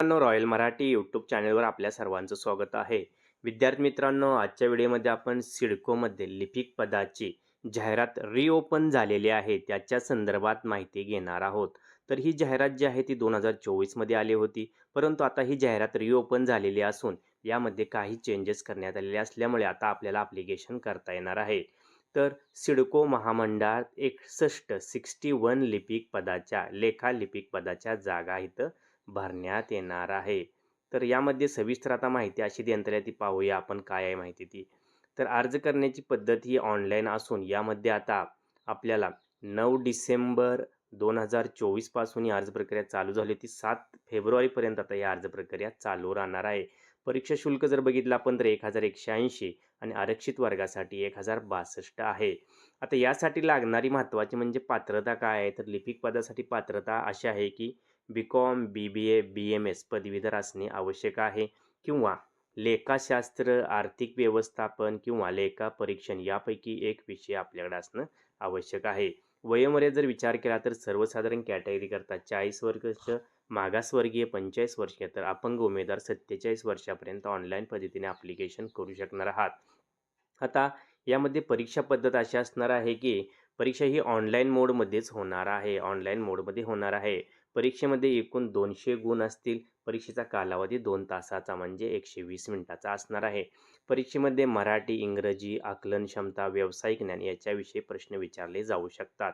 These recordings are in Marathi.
मित्रांनो रॉयल मराठी यूट्यूब चॅनलवर आपल्या सर्वांचं स्वागत आहे. विद्यार्थी मित्रांनो आजच्या व्हिडिओमध्ये आपण सिडकोमध्ये लिपिक पदाची जाहिरात रिओपन झालेली आहे. त्याच्या संदर्भात माहिती घेणार आहोत. तर ही जाहिरात जी आहे ती दोन हजार चोवीसमध्ये आली होती. परंतु आता ही जाहिरात रिओपन झालेली असून यामध्ये काही चेंजेस करण्यात आलेले असल्यामुळे आता आपल्याला ॲप्लिकेशन करता येणार आहे. तर सिडको महामंडळात एकसष्ट सिक्स्टी वन लिपिक पदाच्या लेखा लिपिक पदाच्या जागा इथं भरण्यात येणार आहे. तर यामध्ये सविस्तर आता माहिती अशी देण्यात ती पाहूया आपण काय आहे माहिती ती. तर अर्ज करण्याची पद्धत ही ऑनलाईन असून यामध्ये आता आपल्याला नऊ डिसेंबर दोन हजार चोवीसपासून ही अर्ज प्रक्रिया चालू झाली होती. सात फेब्रुवारीपर्यंत आता ही अर्ज प्रक्रिया चालू राहणार आहे. परीक्षा शुल्क जर बघितलं आपण तर एक हजार एकशे ऐंशी आणि आरक्षित वर्गासाठी एक हजार बासष्ट आहे. आता यासाठी लागणारी महत्त्वाची म्हणजे पात्रता काय आहे? तर लिपिक पदासाठी पात्रता अशी आहे की B com B B A B M S पदवीधर असणे आवश्यक आहे किंवा लेखाशास्त्र आर्थिक व्यवस्थापन किंवा लेखा परीक्षण यापैकी एक विषय आपल्याकडे असणं आवश्यक आहे. वयोमर्यादा जर विचार केला तर सर्वसाधारण कॅटेगरी करता चाळीस वर्ष मागासवर्गीय पंचेचाळीस वर्षीय तर अपंग उमेदवार सत्तेचाळीस वर्षापर्यंत ऑनलाईन पद्धतीने ॲप्लिकेशन करू शकणार आहात. आता यामध्ये परीक्षा पद्धत अशी असणार आहे की परीक्षा ही ऑनलाईन मोडमध्येच होणार आहे ऑनलाईन मोडमध्ये होणार आहे. परीक्षेमध्ये एकूण दोनशे गुण असतील. परीक्षेचा कालावधी दोन तासाचा म्हणजे एकशे वीस मिनिटाचा असणार आहे. परीक्षेमध्ये मराठी इंग्रजी आकलन क्षमता व्यावसायिक ज्ञान याच्याविषयी प्रश्न विचारले जाऊ शकतात.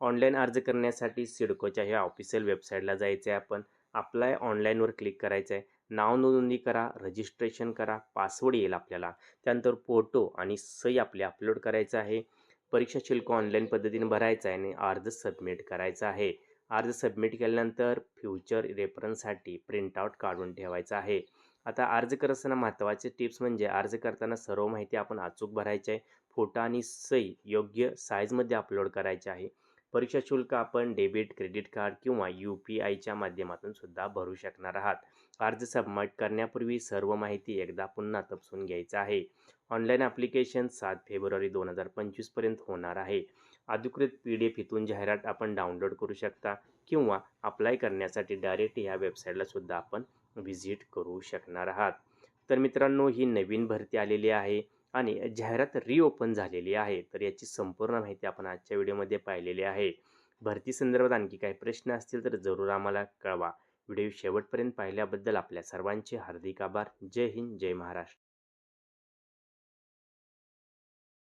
ऑनलाईन अर्ज करण्यासाठी सिडकोच्या ह्या ऑफिशियल वेबसाईटला जायचं आहे आपण. अप्लाय ऑनलाईनवर क्लिक करायचं आहे नाव नोंदणी करा रजिस्ट्रेशन करा पासवर्ड येईल आपल्याला. त्यानंतर फोटो आणि सही आपले अपलोड करायचं आहे. परीक्षा शुल्क ऑनलाईन पद्धतीने भरायचं आहे आणि अर्ज सबमिट करायचा आहे. अर्ज सबमिट केल्यानंतर फ्युचर रेफरन्ससाठी प्रिंटआउट काढून ठेवायचा आहे. आता अर्ज करत असताना महत्त्वाचे टिप्स म्हणजे अर्ज करताना सर्व माहिती आपण अचूक भरायची आहे. फोटो आणि सही योग्य साईजमध्ये अपलोड करायचे आहे. परीक्षा शुल्क आपण डेबिट क्रेडिट कार्ड किंवा यू पी आयच्या माध्यमातून सुद्धा भरू शकणार आहात. अर्ज सबमिट करण्यापूर्वी सर्व माहिती एकदा पुन्हा तपासून घ्यायचं आहे. ऑनलाईन ॲप्लिकेशन सात फेब्रुवारी दोन हजार पंचवीसपर्यंत होणार आहे. अधिकृत पी डी एफ इथून जाहिरात आपण डाउनलोड करू शकता किंवा अप्लाय करण्यासाठी डायरेक्ट ह्या वेबसाईटलासुद्धा आपण व्हिजिट करू शकणार आहात. तर मित्रांनो ही नवीन भरती आलेली आहे आणि जाहिरात रिओपन झालेली आहे. तर याची संपूर्ण माहिती आपण आजच्या व्हिडिओमध्ये पाहिलेली आहे. भरती संदर्भात आणखी काही प्रश्न असतील तर जरूर आम्हाला कळवा. व्हिडिओ शेवटपर्यंत पाहिल्याबद्दल आपल्या सर्वांचे हार्दिक आभार. जय हिंद जय महाराष्ट्र.